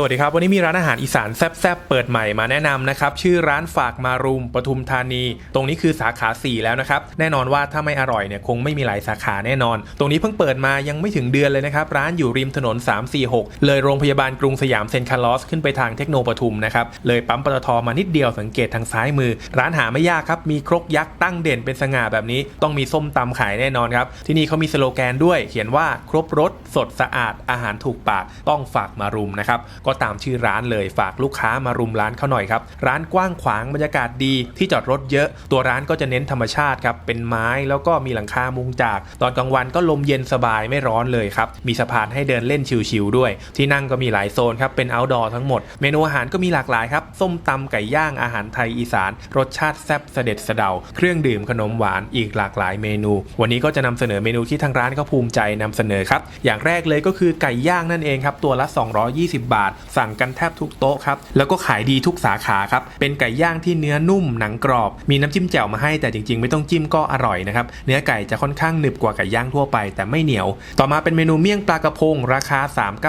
สวัสดีครับ วันนี้มีร้านอาหารอีสานแซ่บๆเปิดใหม่มาแนะนำนะครับ ชื่อร้านฝากมารุมปทุมธานี ตรงนี้คือสาขา 4 แล้วนะครับ แน่นอนว่าถ้าไม่อร่อยเนี่ยคงไม่มีหลายสาขาแน่นอน ตรงนี้เพิ่งเปิดมายังไม่ถึงเดือนเลยนะครับ ร้านอยู่ริมถนน 346 เลยโรงพยาบาลกรุงสยามเซนต์คาร์ลอสขึ้นไปทางเทคโนปทุมนะครับ เลยปั๊มปตทมานิดเดียวสังเกตทางซ้ายมือ ร้านหาไม่ยากครับมีครกยักษ์ตั้งเด่นเป็นสง่าแบบนี้ ต้องมีส้มตำขายแน่นอนครับที่นี่เขามีสโลแกนด้วย เขียนว่าครบรสสดสะอาดอาหารถูกปากต้องฝากมารุมนะครับก็ตามชื่อร้านเลยฝากลูกค้ามารุมร้านเขาหน่อยครับ ร้านกว้างขวางบรรยากาศดีที่จอดรถเยอะ ตัวร้านก็จะเน้นธรรมชาติครับเป็นไม้แล้วก็มีหลังคามุงจาก ตอนกลางวันก็ลมเย็นสบายไม่ร้อนเลยครับมีสะพานให้เดินเล่นชิลๆด้วย ที่นั่งก็มีหลายโซนครับเป็น outdoor ทั้งหมด เมนูอาหารก็มีหลากหลายครับส้มตำไก่ย่างอาหารไทยอีสาน รสชาติแซ่บเสด็จสะเดา เครื่องดื่มขนมหวานอีกหลากหลายเมนู วันนี้ก็จะนำเสนอเมนูที่ทางร้านก็ภูมิใจนำเสนอครับอย่างแรกเลยก็คือไก่ย่างนั่นเองครับตัวละ 220 บาทสั่งกันแทบทุกโต๊ะครับ แล้วก็ขายดีทุกสาขาครับ เป็นไก่ย่างที่เนื้อนุ่มหนังกรอบ มีน้ำจิ้มแจ่วมาให้แต่จริงๆ ไม่ต้องจิ้มก็อร่อยนะครับ เนื้อไก่จะค่อนข้างหนึบกว่าไก่ย่างทั่วไป แต่ไม่เหนียว ต่อมาเป็นเมนูเมี่ยงปลากระพงราคา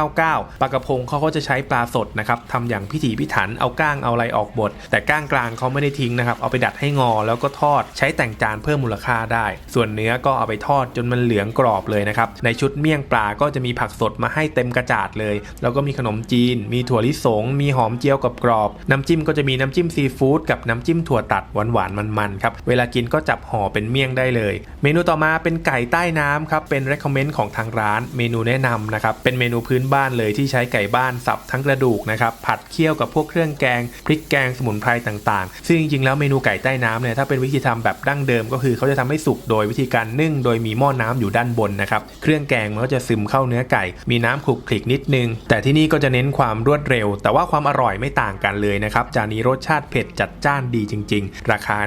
399 ปลากระพงเขาก็จะใช้ปลาสดนะครับทำอย่างพิถีพิถันเอาก้างเอาอะไรออกบดแต่ก้างกลางเขาไม่ได้ทิ้งนะครับเอาไปดัดให้งอแล้วก็ทอดใช้แต่งจานเพิ่มมูลค่าได้ ส่วนเนื้อก็เอาไปทอดจนมันเหลืองกรอบเลยนะครับในชุดเมี่ยงปลาก็จะมีผักสดมาให้เต็มกระจาดเลย แล้วก็มีขนมจีนมีถั่วลิสง มีหอมเจียวกับกรอบน้ำจิ้มก็จะมีน้ำจิ้มซีฟู้ดกับน้ำจิ้มถั่วตัดหวานหวานๆมันๆครับเวลากินก็จับห่อเป็นเมี่ยงได้เลย เมนูต่อมาเป็นไก่ใต้น้ำครับเป็น recommend ของทางร้าน เมนูแนะนำนะครับเป็นเมนูพื้นบ้านเลยที่ใช้ไก่บ้านสับทั้งกระดูกนะครับผัดเคี่ยวกับพวกเครื่องแกงพริกแกงสมุนไพรต่างๆ ซึ่งจริงๆแล้วเมนูไก่ใต้น้ำเนี่ยถ้าเป็นวิธีทำแบบดั้งเดิมก็คือเขาจะทำให้สุกโดยวิธีการนึ่ง โดยมีหม้อน้ำอยู่ด้านบนนะครับเครื่องแกงมันก็จะซึมเข้าเนื้อไก่ มีน้ำคลุกคลิกนิดนึง แต่ที่นี่ก็จะเน้นความความรวดเร็ว แต่ว่าความอร่อยไม่ต่างกันเลยนะครับ จานนี้รสชาติเผ็ดจัดจ้านดีจริง ๆ ราคา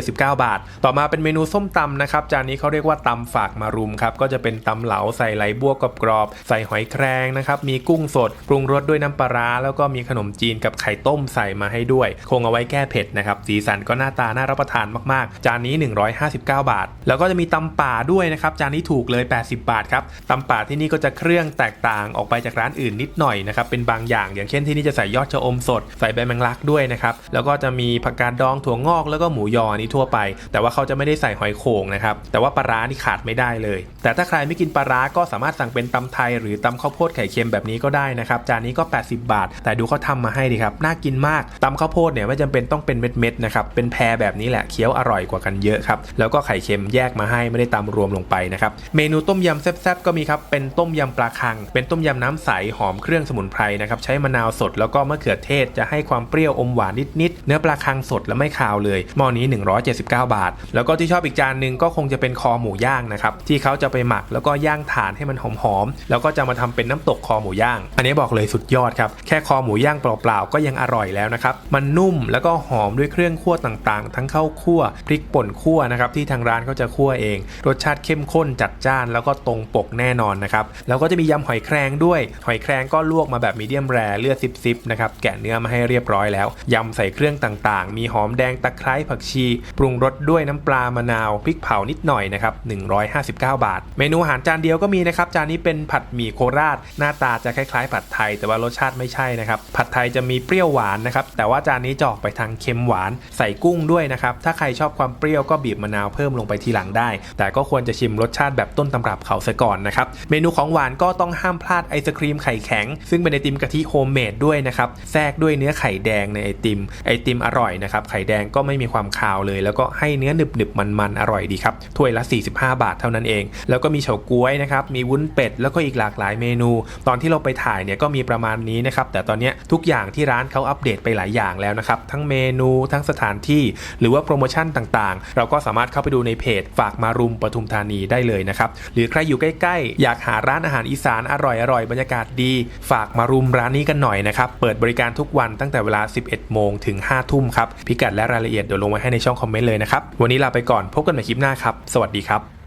179 บาท ต่อมาเป็นเมนูส้มตำนะครับ จานนี้เขาเรียกว่าตำฝากมารุมครับ ก็จะเป็นตำเหลาใส่ไหลบัวกรอบๆใส่หอยแครงนะครับ มีกุ้งสด ปรุงรสด้วยน้ำปลาร้าแล้วก็มีขนมจีนกับไข่ต้มใส่มาให้ด้วย คงเอาไว้แก้เผ็ดนะครับ สีสันก็หน้าตาน่ารับประทานมากๆ จานนี้ 159 บาท แล้วก็จะมีตำป่าด้วยนะครับ จานนี้ถูกเลย 80 บาทครับตำป่าที่นี่ก็จะเครื่องแตกต่างออกไปจากร้านอื่นนิดหน่อยนะครับ เป็นบางอย่าง อย่างเช่นที่นี่จะใส่ยอดชะอมสดใส่ใบแมงลักด้วยนะครับแล้วก็จะมีผักกาดดองถั่วงอกแล้วก็หมูยอนี่ทั่วไป แต่ว่าเขาจะไม่ได้ใส่หอยโข่งนะครับแต่ว่าปลาร้านี่ขาดไม่ได้เลย แต่ถ้าใครไม่กินปลาร้าก็สามารถสั่งเป็นตำไทย หรือตำข้าวโพดไข่เค็มแบบนี้ก็ได้นะครับจานนี้ก็ 80 บาท แต่ดูเขาทำมาให้ดีครับน่ากินมากตำข้าวโพดเนี่ยไม่จำเป็นต้องเป็นเม็ดๆนะครับเป็นแพรแบบนี้แหละเคี้ยวอร่อยกว่ากันเยอะครับแล้วก็ไข่เค็มแยกมาให้ไม่ได้ตำรวมลงไปนะครับเมนูต้มยำแซ่บๆก็มีครับเป็นต้มยำปลาคัง เป็นต้มยำน้ำใสหอมเครื่องสมุนไพรนะครับใช้มะนาวสดแล้วก็มะเขือเทศจะให้ความเปรี้ยวอมหวานนิดๆ เนื้อปลาคังสดและไม่คาวเลย หม้อนี้ 179 บาท แล้วก็ที่ชอบอีกจานหนึ่งก็คงจะเป็นคอหมูย่างนะครับที่เขาจะไปหมักแล้วก็ย่างถ่านให้มันหอมๆ แล้วก็จะมาทำเป็นน้ำตกคอหมูย่าง อันนี้บอกเลยสุดยอดครับแค่คอหมูย่างเปล่าๆก็ยังอร่อยแล้วนะครับมันนุ่มแล้วก็หอมด้วยเครื่องคั่วต่างๆ ทั้งข้าวคั่วพริกป่นคั่วนะครับที่ทางร้านเขาจะคั่วเอง รสชาติเข้มข้นจัดจ้านแล้วก็ตรงปกแน่นอนนะครับแล้วก็จะมียำหอยแครงด้วย หอยแครงก็ลวกมาแบบมีเดียมแรเลือดซิบๆนะครับแกะเนื้อมาให้เรียบร้อยแล้วยำใส่เครื่องต่างๆ มีหอมแดงตะไคร้ผักชี ปรุงรสด้วยน้ำปลามะนาวพริกเผานิดหน่อยนะครับ159 บาท เมนูอาหารจานเดียวก็มีนะครับจานนี้เป็นผัดหมี่โคราช หน้าตาจะคล้ายๆ ผัดไทย แต่ว่ารสชาติไม่ใช่นะครับผัดไทยจะมีเปรี้ยวหวานนะครับแต่ว่าจานนี้จะออกไปทางเค็มหวานใส่กุ้งด้วยนะครับถ้าใครชอบความเปรี้ยวก็บีบมะนาวเพิ่มลงไปทีหลังได้ แต่ก็ควรจะชิมรสชาติแบบต้นตำรับเขาซะก่อนนะครับเมนูของหวานก็ต้องห้ามพลาดไอศครีมไข่แข็ง ซึ่งเป็นไอติมกะทิโฮมเมดด้วยนะครับแทรกด้วยเนื้อไข่แดงในไอติม ไอติมอร่อยนะครับไข่แดงก็ไม่มีความคาวเลย แล้วก็ให้เนื้อหนึบหนึบมันมันๆอร่อยดีครับถ้วยละ 45 บาทเท่านั้นเอง แล้วก็มีเฉาก๊วยนะครับมีวุ้นเป็ดแล้วก็อีกหลากหลายเมนู ตอนที่เราไปถ่ายเนี่ยก็มีประมาณนี้นะครับแต่ตอนนี้ทุกอย่างที่ร้านเขาอัปเดตไปหลายอย่างแล้วนะครับทั้งเมนูทั้งสถานที่ หรือว่าโปรโมชั่นต่างๆ เราก็สามารถเข้าไปดูในเพจฝากมารุมปทุมธานีได้เลยนะครับหรือใครอยู่ใกล้ๆ อยากหาร้านอาหารอีสานอร่อยๆบรรยากาศดี ฝากมารุมร้านนี้กันหน่อยนะครับ เปิดบริการทุกวันตั้งแต่เวลา 11 โมงถึง 5 ทุ่มครับ พิกัดและรายละเอียดเดี๋ยวลงไว้ให้ในช่องคอมเมนต์เลยนะครับ วันนี้ลาไปก่อน พบกันใหม่คลิปหน้าครับ สวัสดีครับ